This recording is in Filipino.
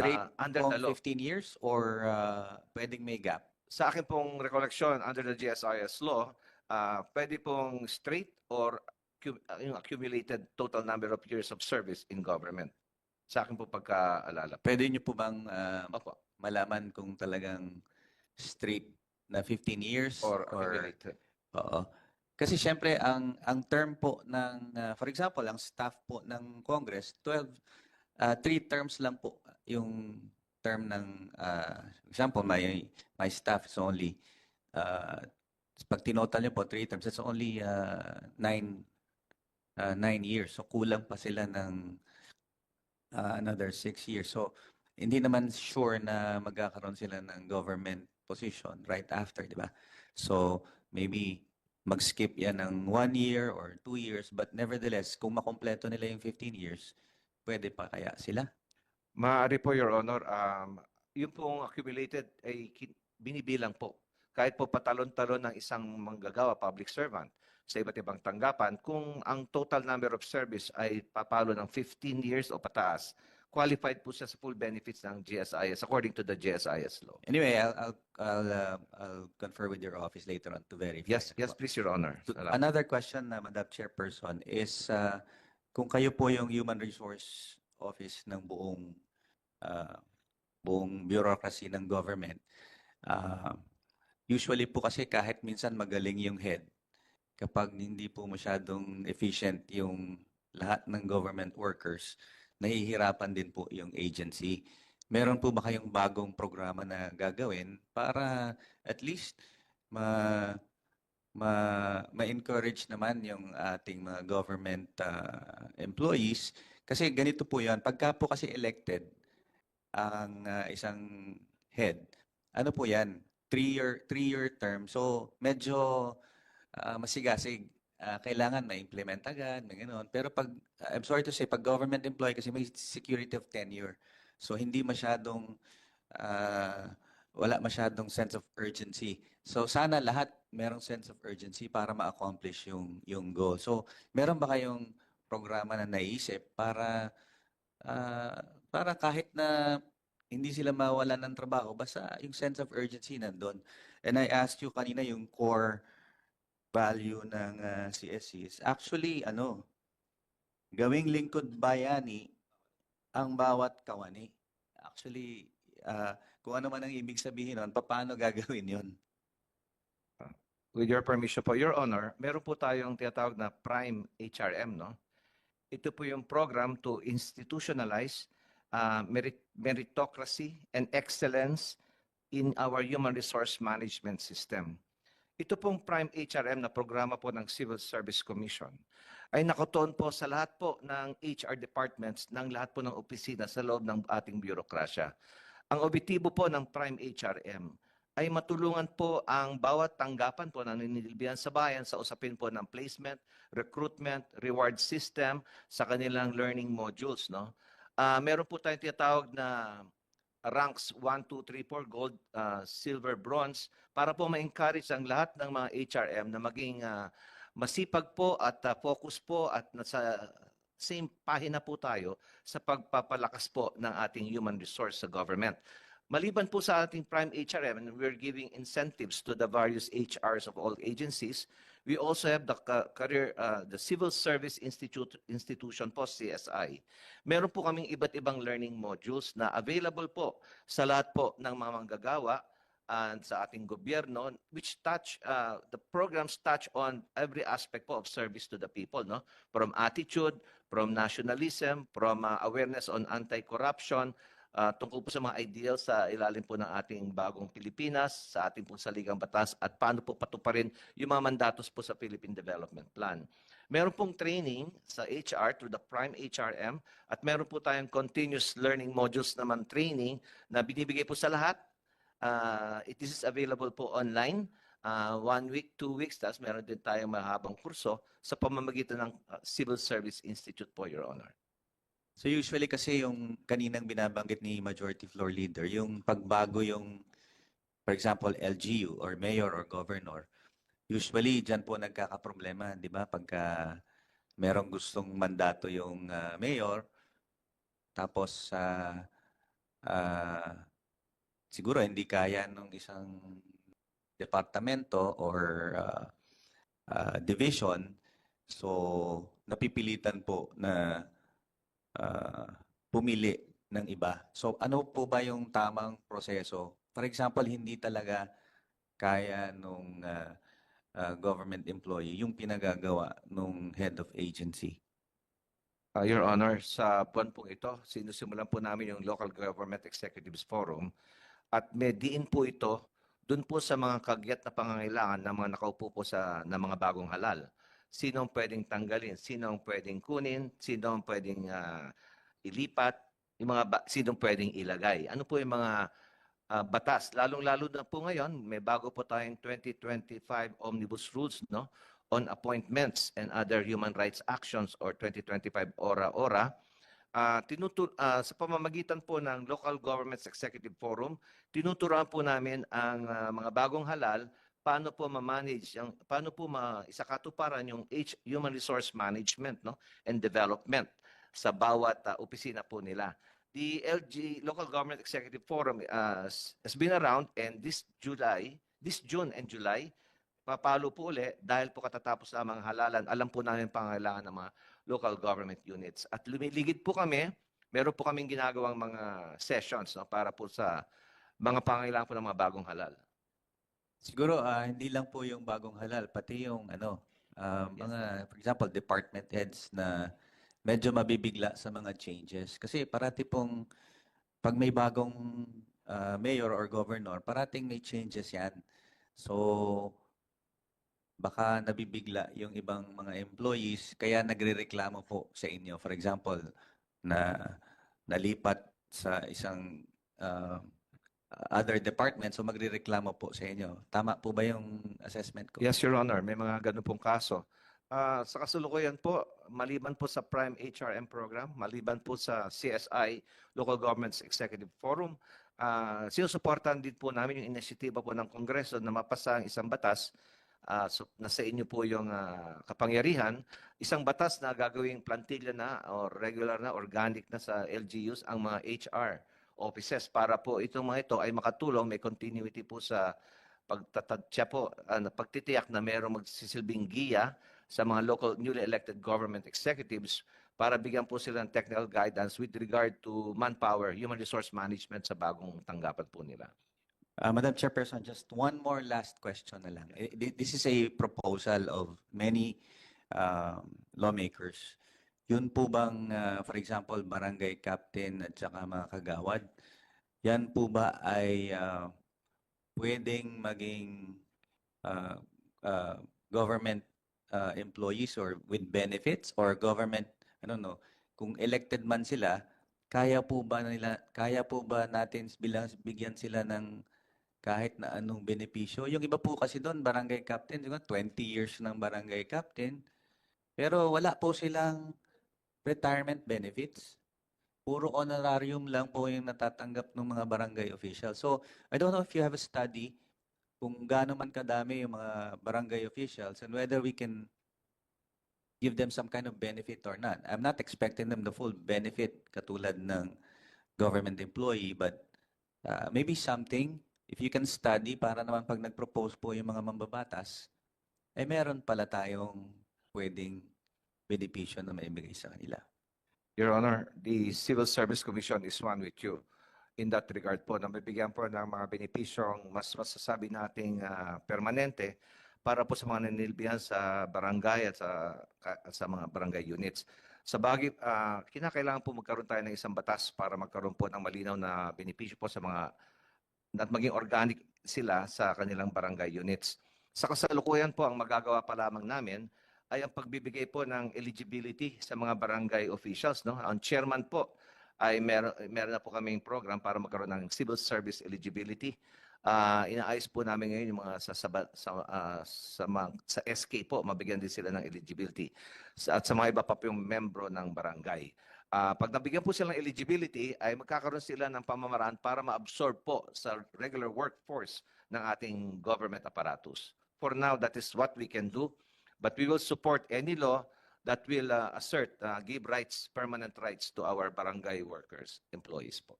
Straight Ah, under the law. 15 years or uh, pwedeng may gap? Sa akin pong recollection, under the GSIS law, ah, pwede pong straight or yung accumulated total number of years of service in government. Sa akin po pagkaalala. Pwede nyo po bang uh, Opo. malaman kung talagang straight na 15 years Or accumulated. Oo. Kasi syempre ang ang term po ng uh, for example, ang staff po ng Congress 12 uh, three terms lang po yung term ng uh, example my my staff is only uh, pag tinotal niyo po three terms it's only uh, nine uh, nine years. So kulang pa sila ng uh, another six years. So hindi naman sure na magkakaroon sila ng government position right after di ba? So maybe mag-skip yan ng one year or two years, but nevertheless, kung makompleto nila yung 15 years, pwede pa kaya sila? Maaari po, Your Honor, um, yung pong accumulated ay binibilang po. Kahit po patalon-talon ng isang manggagawa, public servant, sa iba't ibang tanggapan, kung ang total number of service ay papalo ng 15 years o pataas, qualified po siya sa full benefits ng GSIS according to the GSIS law. Anyway, I'll, I'll, I'll, uh, I'll confer with your office later on to verify. Yes, yes, please, Your Honor. Another question, na Madam Chairperson, is uh, kung kayo po yung Human Resource Office ng buong uh, buong bureaucracy ng government, uh, usually po kasi kahit minsan magaling yung head, kapag hindi po masyadong efficient yung lahat ng government workers, nahihirapan din po yung agency. Meron po ba kayong bagong programa na gagawin para at least ma ma ma-encourage naman yung ating mga government uh, employees. Kasi ganito po 'yan pagka po kasi elected ang uh, isang head ano po 'yan? Three year three year term. So medyo uh, masigasig. Ah, kailangan ma-implement agad may ganoon pero pag I'm sorry to say pag government employee kasi may security of tenure. So hindi masyadong ah, wala masyadong sense of urgency. So sana lahat merong sense of urgency para ma-accomplish yung yung goal. So meron ba kayong programa na naisip para ah, para kahit na hindi sila mawalan ng trabaho basta yung sense of urgency nandun. And I asked you kanina yung core value ng ah, CSC is actually ano gawing lingkod bayani ang bawat kawani. Actually, ah, kung ano man ang ibig sabihin nun, paano gagawin yun? With your permission po, Your Honor, meron po tayong tinatawag na Prime HRM, no? Ito po yung program to institutionalize uh, merit- meritocracy and excellence in our human resource management system. Ito pong Prime HRM na programa po ng Civil Service Commission ay nakatuon po sa lahat po ng HR departments ng lahat po ng opisina sa loob ng ating bureaucracia. Ang objetibo po ng Prime HRM ay matulungan po ang bawat tanggapan po na ninilbihan sa bayan sa usapin po ng placement, recruitment, reward system sa kanilang learning modules. No? Ah, meron po tayong tinatawag na ranks 1, 2, 3, 4, gold, ah, silver, bronze, para po ma-encourage ang lahat ng mga HRM na maging ah, masipag po at ah, focus po at nasa same pahina po tayo sa pagpapalakas po ng ating human resource sa government. Maliban po sa ating prime HRM, and we're giving incentives to the various HRs of all agencies, we also have the ca- career, uh, the Civil Service Institute, Institution po, CSI. Meron po kaming iba't ibang learning modules na available po sa lahat po ng mga manggagawa and sa ating gobyerno, which touch, uh, the programs touch on every aspect po of service to the people, no? From attitude, from nationalism, from uh, awareness on anti-corruption, uh, tungkol po sa mga ideals sa ilalim po ng ating bagong Pilipinas, sa ating pong saligang batas, at paano po patuparin yung mga mandatos po sa Philippine Development Plan. Meron pong training sa HR through the Prime HRM at meron po tayong continuous learning modules naman training na binibigay po sa lahat. Uh, it is available po online. Uh, one week, two weeks, tapos meron din tayong mahabang kurso sa pamamagitan ng uh, Civil Service Institute po, Your Honor. So usually kasi yung kaninang binabanggit ni Majority Floor Leader, yung pagbago yung, for example, LGU or Mayor or Governor, usually dyan po nagkakaproblema, di ba? Pagka merong gustong mandato yung ah, Mayor, tapos sa ah, siguro hindi kaya nung isang departamento or ah, ah, division. So, napipilitan po na ah, pumili ng iba. So, ano po ba yung tamang proseso? For example, hindi talaga kaya nung ah, ah, government employee yung pinagagawa nung head of agency. Uh, Your Honor, sa buwan pong ito, sinusimulan po namin yung Local Government Executives Forum at may diin po ito dun po sa mga kagyat na pangangailangan ng mga nakaupo po sa ng mga bagong halal. Sino ang pwedeng tanggalin? Sino ang pwedeng kunin? Sino ang pwedeng ah, ilipat? Yung mga ba- sino ang pwedeng ilagay? Ano po yung mga ah, batas? Lalong-lalo na po ngayon, may bago po tayong 2025 Omnibus Rules, no? on appointments and other human rights actions or 2025 ORA-ORA, ah tinutur ah, sa pamamagitan po ng Local Governments Executive Forum, tinuturuan po namin ang ah, mga bagong halal paano po ma-manage, yung, paano po ma isakatuparan yung H, human resource management no, and development sa bawat ah, opisina po nila. The LG Local Government Executive Forum s- has been around and this July, this June and July, papalo po uli dahil po katatapos lamang halalan. Alam po namin pangailangan ng mga local government units. At lumiligid po kami, meron po kaming ginagawang mga sessions no, para po sa mga pangailangan po ng mga bagong halal. Siguro ah, hindi lang po yung bagong halal, pati yung ano, Yes. mga for example, department heads na medyo mabibigla sa mga changes kasi parati pong pag may bagong ah, mayor or governor, parating may changes 'yan. So baka nabibigla yung ibang mga employees kaya nagrereklamo po sa inyo. For example, na nalipat sa isang ah, other department, so magrereklamo po sa inyo. Tama po ba yung assessment ko? Yes, Your Honor, may mga ganun pong kaso. Ah, sa kasalukuyan po, maliban po sa Prime HRM program, maliban po sa CSI, Local Governments Executive Forum, ah, sinusuportahan din po namin yung inisyatiba po ng Kongreso na mapasa ang isang batas ah, so, nasa inyo po yung ah, kapangyarihan, isang batas na gagawing plantilla na or regular na, organic na sa LGUs ang mga HR offices para po itong mga ito ay makatulong, may continuity po sa pagtatadya po, na pagtitiyak na mayroong magsisilbing giya sa mga local newly elected government executives para bigyan po sila ng technical guidance with regard to manpower, human resource management sa bagong tanggapan po nila. Uh, Madam Chairperson, just one more last question na lang. Eh, thi- This is a proposal of many um, lawmakers. Yun po bang, uh, for example, barangay captain at saka mga kagawad, yan po ba ay uh, pwedeng maging uh, uh, government uh, employees or with benefits or government, I don't know, kung elected man sila, kaya po ba nila, kaya po ba natin bilang bigyan sila ng kahit na anong benepisyo. Yung iba po kasi doon, barangay captain, di ba? 20 years ng barangay captain. Pero wala po silang retirement benefits. Puro honorarium lang po yung natatanggap ng mga barangay officials. So, I don't know if you have a study kung gaano man kadami yung mga barangay officials and whether we can give them some kind of benefit or not. I'm not expecting them the full benefit katulad ng government employee, but uh, maybe something if you can study para naman pag nag-propose po yung mga mambabatas, eh meron pala tayong pwedeng benepisyo na maibigay sa kanila. Your Honor, the Civil Service Commission is one with you in that regard po na mabigyan po ng mga benepisyong mas masasabi nating ah, permanente para po sa mga nanilbihan sa barangay at sa, ka- sa mga barangay units. Sa bagay, ah, kinakailangan po magkaroon tayo ng isang batas para magkaroon po ng malinaw na benepisyo po sa mga at maging organic sila sa kanilang barangay units. Sa kasalukuyan po, ang magagawa pa lamang namin ay ang pagbibigay po ng eligibility sa mga barangay officials. No? Ang chairman po ay meron, meron na po kaming program para magkaroon ng civil service eligibility. Ah, inaayos po namin ngayon yung mga sa, sa, sa, ah, sa, mga- sa SK po, mabigyan din sila ng eligibility. Sa, at sa mga iba pa po yung membro ng barangay. Ah, pag nabigyan po sila ng eligibility, ay magkakaroon sila ng pamamaraan para ma-absorb po sa regular workforce ng ating government apparatus. For now, that is what we can do. But we will support any law that will uh, assert, uh, give rights, permanent rights to our barangay workers, employees po.